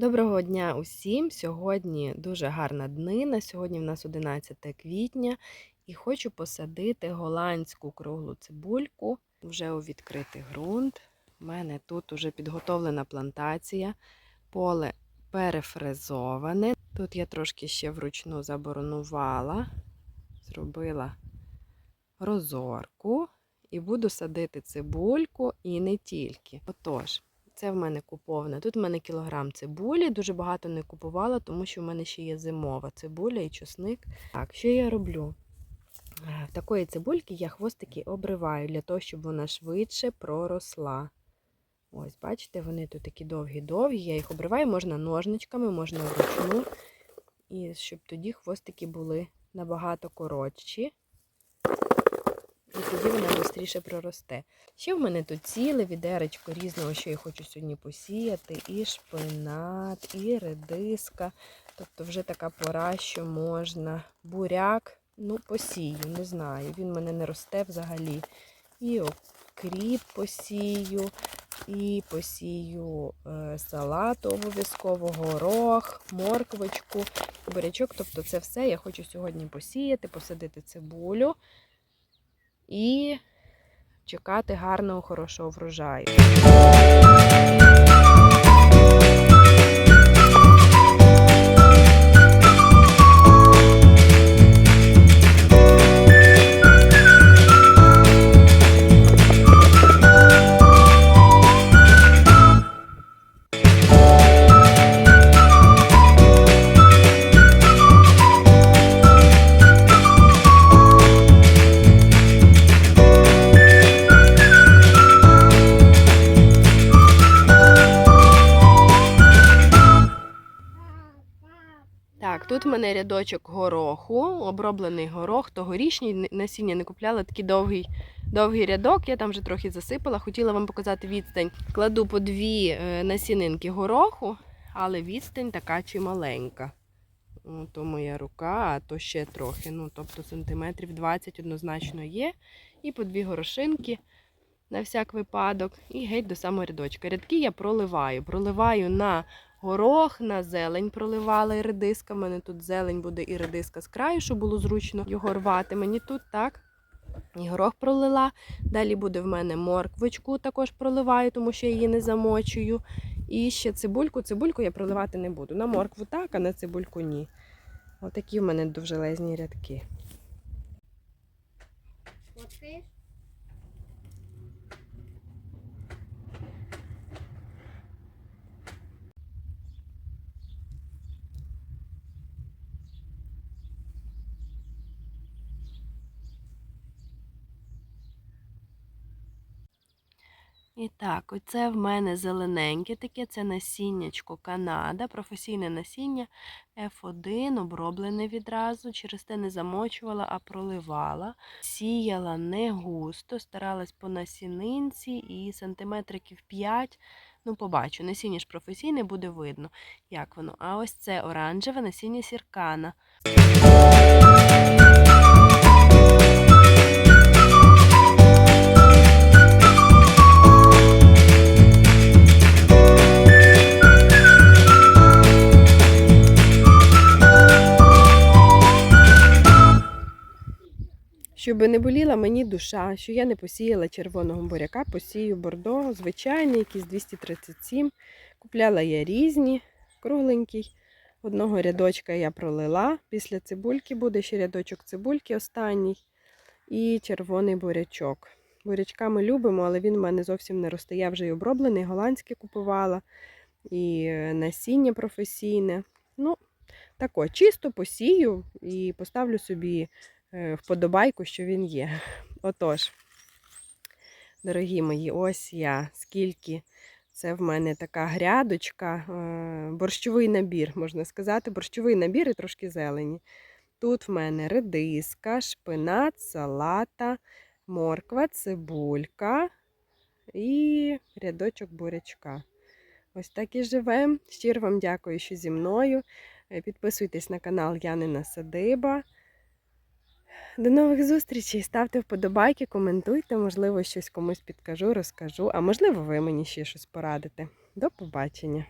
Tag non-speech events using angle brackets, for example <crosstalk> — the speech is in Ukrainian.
Доброго дня усім! Сьогодні дуже гарна днина. Сьогодні в нас 11 квітня і хочу посадити голландську круглу цибульку вже у відкритий ґрунт. У мене тут вже підготовлена плантація, поле перефрезоване. Тут я трошки ще вручну заборонувала, зробила розорку і буду садити цибульку і не тільки. Отож. Це в мене куповане. Тут в мене кілограм цибулі, дуже багато не купувала, тому що в мене ще є зимова цибуля і чесник. Так, що я роблю? Е, В такої цибульки я хвостики обриваю для того, щоб вона швидше проросла. Ось, бачите, вони тут такі довгі-довгі. Я їх обриваю, можна ножничками, можна вручну. І щоб тоді хвостики були набагато коротші. І тоді вона швидше проросте. Ще в мене тут ціле відеречко різного, що я хочу сьогодні посіяти. І шпинат, і редиска. Тобто вже така пора, що можна. Буряк, ну, посію, не знаю. Він мене не росте взагалі. І окріп посію, і посію е, салат обов'язково, горох, морквочку, бурячок. Тобто це все я хочу сьогодні посіяти, посадити цибулю і чекати гарного, хорошого врожаю. Тут в мене рядочок гороху, оброблений горох, тогорічній насіння не купляла такий довгий довгий рядок. Я там вже трохи засипала. Хотіла вам показати відстань. Кладу по дві е, насінинки гороху, але відстань така чималенька. О, то моя рука, а то ще трохи. Ну, тобто сантиметрів 20 однозначно є. І по дві горошинки на всяк випадок. І геть до самого рядочка. Рядки я проливаю. Проливаю на горох, на зелень проливала і редиска. У мене тут зелень буде і редиска з краю, щоб було зручно його рвати. Мені тут так. І горох пролила. Далі буде в мене морквочку, також проливаю, тому що я її не замочую. І ще цибульку. Цибульку я проливати не буду. На моркву так, а на цибульку ні. Отакі в мене довжелезні рядки. І так, оце в мене зелененьке таке, це насіннячко Канада, професійне насіння F1, оброблене відразу. Через те не замочувала, а проливала. Сіяла не густо, старалась по насінинці і сантиметриків 5. Ну, побачу, насіння ж професійне буде видно, як воно. А ось це оранжеве насіння сіркана. Щоб не боліла мені душа, що я не посіяла червоного буряка, посію бордо, звичайний, якийсь 237. Купляла я різні, кругленький. Одного рядочка я пролила. Після цибульки буде ще рядочок цибульки останній. І червоний бурячок. Бурячка ми любимо, але він в мене зовсім не росте. Я вже й оброблений, голландський купувала, і е, насіння професійне. Ну, тако, чисто посію і поставлю собі вподобайку, що він є. <laughs> Отож, дорогі мої, ось я, скільки це в мене така грядочка, е, борщовий набір, можна сказати, борщовий набір і трошки зелені. Тут в мене редиска, шпинат, салата, морква, цибулька і рядочок бурячка. Ось так і живемо. Щиро вам дякую, що зі мною. Е, Підписуйтесь на канал Янина Садиба. До нових зустрічей. Ставте вподобайки, коментуйте, можливо, щось комусь підкажу, розкажу, а можливо, ви мені ще щось порадите. До побачення!